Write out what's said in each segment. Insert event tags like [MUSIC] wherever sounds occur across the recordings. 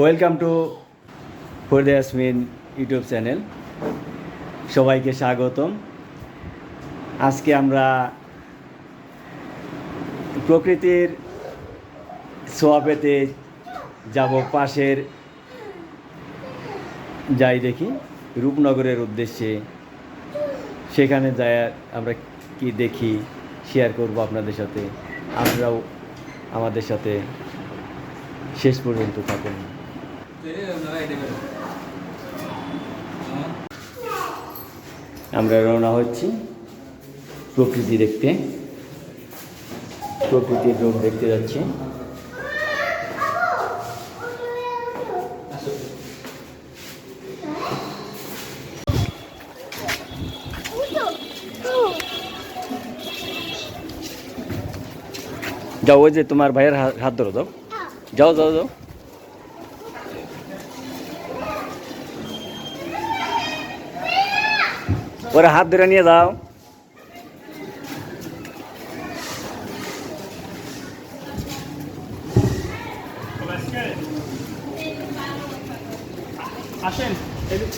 Welcome to ফরদে Yasmin YouTube channel সবাইকে স্বাগতম। আজকে আমরা প্রকৃতির ছোঁয়া পেতে যাব পাশের যাই দেখি, রূপনগরের উদ্দেশ্যে। সেখানে যায় আমরা কি দেখি শেয়ার করব আপনাদের সাথে। আপনারাও আমাদের সাথে শেষ পর্যন্ত থাকুন। আমরা রওনা হচ্ছি প্রকৃতি দেখতে। প্রকৃতির রূপ দেখতে যাচ্ছি। যাও ওই যে তোমার ভাইয়ের হাত ধরো, যাও। যাও যাও যাও। ওরা হাত ধরে নিয়ে যাও। আসেন এদিক-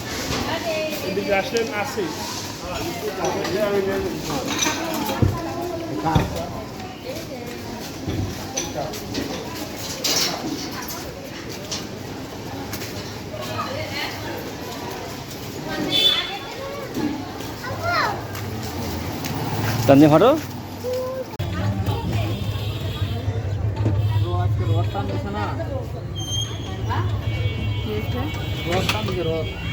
এদিকে আসেন আসি তানজিম হাঁটো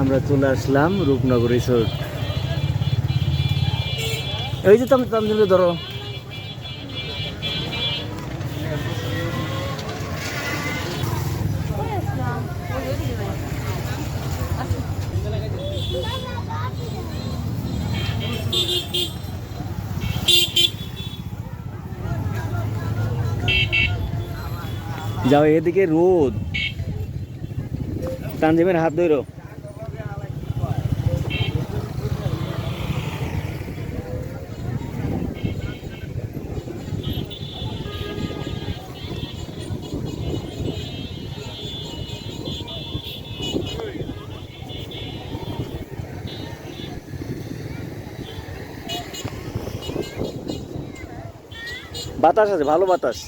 আমরা চলে আসলাম রূপনগর রিসোর্ট। এই যে তাম ধরো। যাও এদিকে রোদ। তানজিমের হাত ধরো। বাতাস আছে ভালো বাতাস।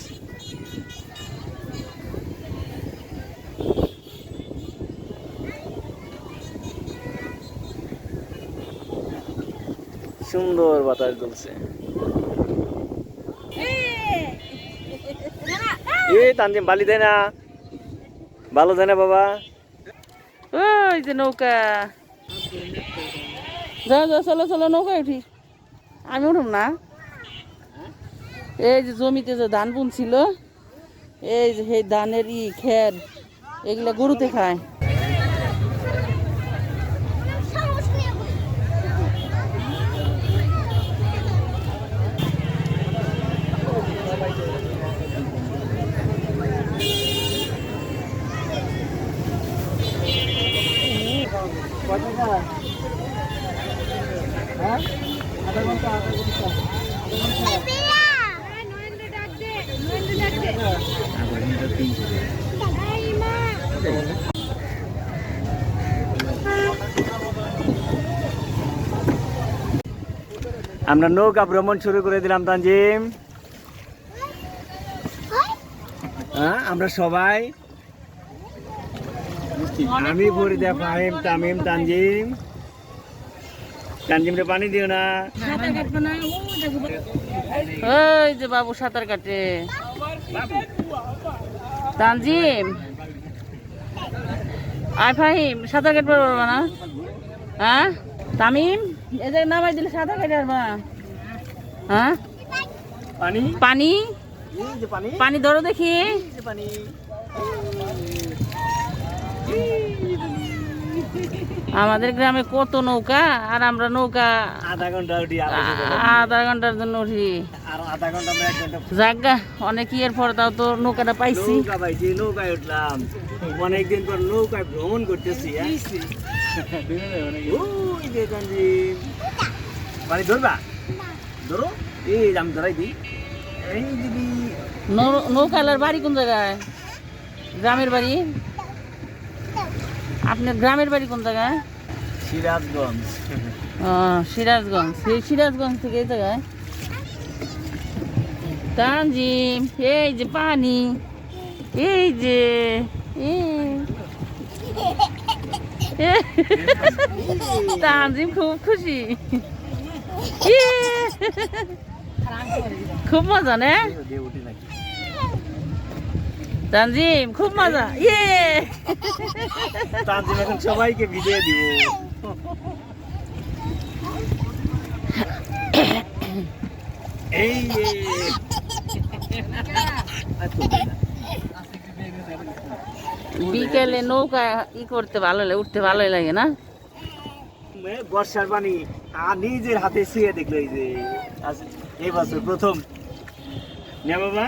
সুন্দর বাতাস চলছে এ! তানজিম বালি দেয় না। ভালো দেয় না বাবা। ওই যে নৌকা। যাও যাও চলো চলো নৌকা উঠি। আমি উঠুম না। এই যে জমিতে যে ধান বুনছিল এই যে সেই ধানের ই খের এগুলা গরুতে খায়। আমরা নৌকা ভ্রমণ শুরু করে দিলাম, তানজিম। হ্যাঁ আমরা সবাই আমি ফরিদা ফাহিম, তামিম, তানজিম। তানজিম পানি দিও না। ওই যে বাবু সাঁতার কাটে। তানজিম। আয় ফাহিম, সাঁতার কাটতে পারব না? হ্যাঁ তামিম? যে নামাই দিলে পারবা হ্যাঁ? পানি? পানি? ধরো দেখি। পানি। আমাদের গ্রামে কত নৌকা আর আমরা নৌকা আধা ঘণ্টা উঠি আধা ঘণ্টার জন্য উঠি। আর আধা ঘণ্টা এক ঘণ্টা। জাগা অনেক ইয়ের পর তাও তো নৌকাটা পাইছি। নৌকা পাইছি নৌকায় উঠলাম। অনেকদিন পর নৌকায় ভ্রমণ করতেছি হ্যাঁ? ওই যে তানজিম পানি ধরবা? ধরো। এই যে আমি ধরাই দিই। এই দিদি নৌ- নৌকালার বাড়ি কোন জায়গায়? গ্রামের বাড়ি? আপনার গ্রামের বাড়ি কোন জায়গায়? সিরাজগঞ্জ। সিরাজগঞ্জ। সেই সিরাজগঞ্জ থেকে এই জায়গায়? তানজিম এই যে পানি এই যে এই। তানজিম খুব খুশি ইয়ে। খুব মজা না দিয়ে উঠি নাকি তানজিম খুব মজা ইয়ে তানজিম এখন সবাইকে ভিজিয়ে দিব এই যে। বিকেলে নৌকা ই করতে ভালো লাগে উঠতে ভালোই লাগে না? বর্ষার পানি আর নিজের হাতে শুয়ে দেখল এই যে এই বছর প্রথম। না বাবা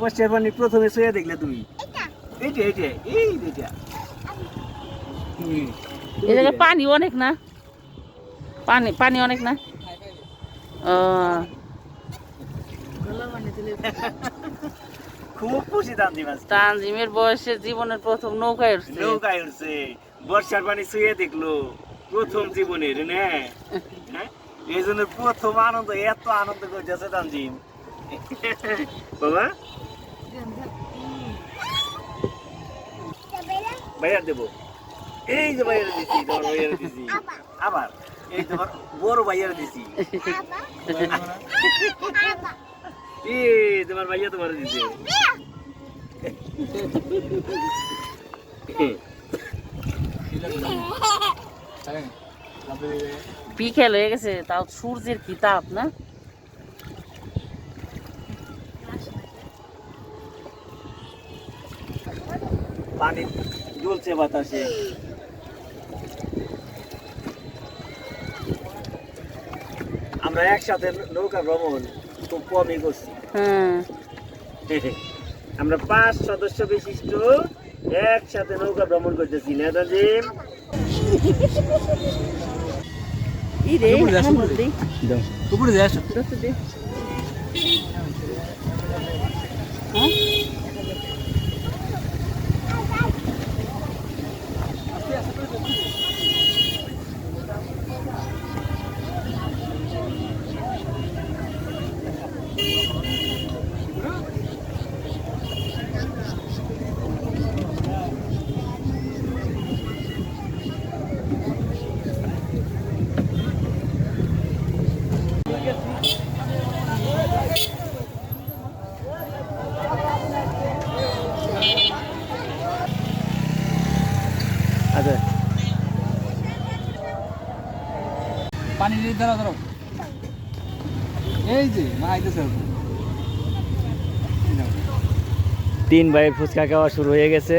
বর্ষার পানি প্রথমে শুয়ে দেখলে তুমি। এইটা এইটা এই এইটা। হুম, জায়গায় পানি অনেক না? পানি পানি অনেক না? ও। [LAUGHS] খুব খুশি তানজিম আজ তানজিমের বয়সে জীবনের প্রথম নৌকায় উঠছে। নৌকায় উঠছে। বর্ষার পানি শুয়ে দেখল প্রথম জীবনের না। হ্যাঁ? এই জন্য প্রথম আনন্দ এত আনন্দ করতেছে তানজিম। বাবা? ভাইয়ার দেবো। এই যে ভাইয়ার দিছি তোমার ভাইয়ার দিছি। আবার। এই তোমার বড় ভাইয়ার দিছি। তোমার ভাইয়া তোমার দিছে। বিকেল হয়ে গেছে তাও সূর্যের কি তাপ না? পানি জ্বলছে বাতাসে। আমরা একসাথে নৌকা ভ্রমণ খুব কমই করছি। হ্যাঁ [LAUGHS] আমরা পাঁচ সদস্য বিশিষ্ট একসাথে নৌকা ভ্রমণ করতেছি [LAUGHS] রে উপরে। যাস দে। হ্যাঁ? আচ্ছা পানি ধরো ধরো এই যে মা আইতেছে তিন ভাইয়ের ফুচকা খাওয়া শুরু হয়ে গেছে।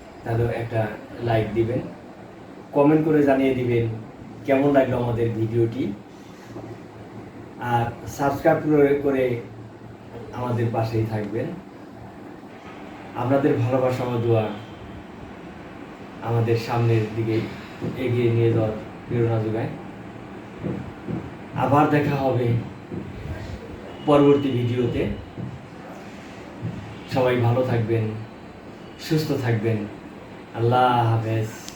তাহলে একটা লাইক দিবেন কমেন্ট করে জানিয়ে দিবেন কেমন লাগল আমাদের ভিডিওটি। আর সাবস্ক্রাইব করে- আমাদের পাশেই থাকবেন। আপনাদের ভালোবাসা ও দোয়া আমাদের সামনের দিকে এগিয়ে নিয়ে যাওয়ার প্রেরণা যোগায়। আবার দেখা হবে পরবর্তী ভিডিওতে। সবাই ভালো থাকবেন, সুস্থ থাকবেন। আল্লাহ হাফেজ।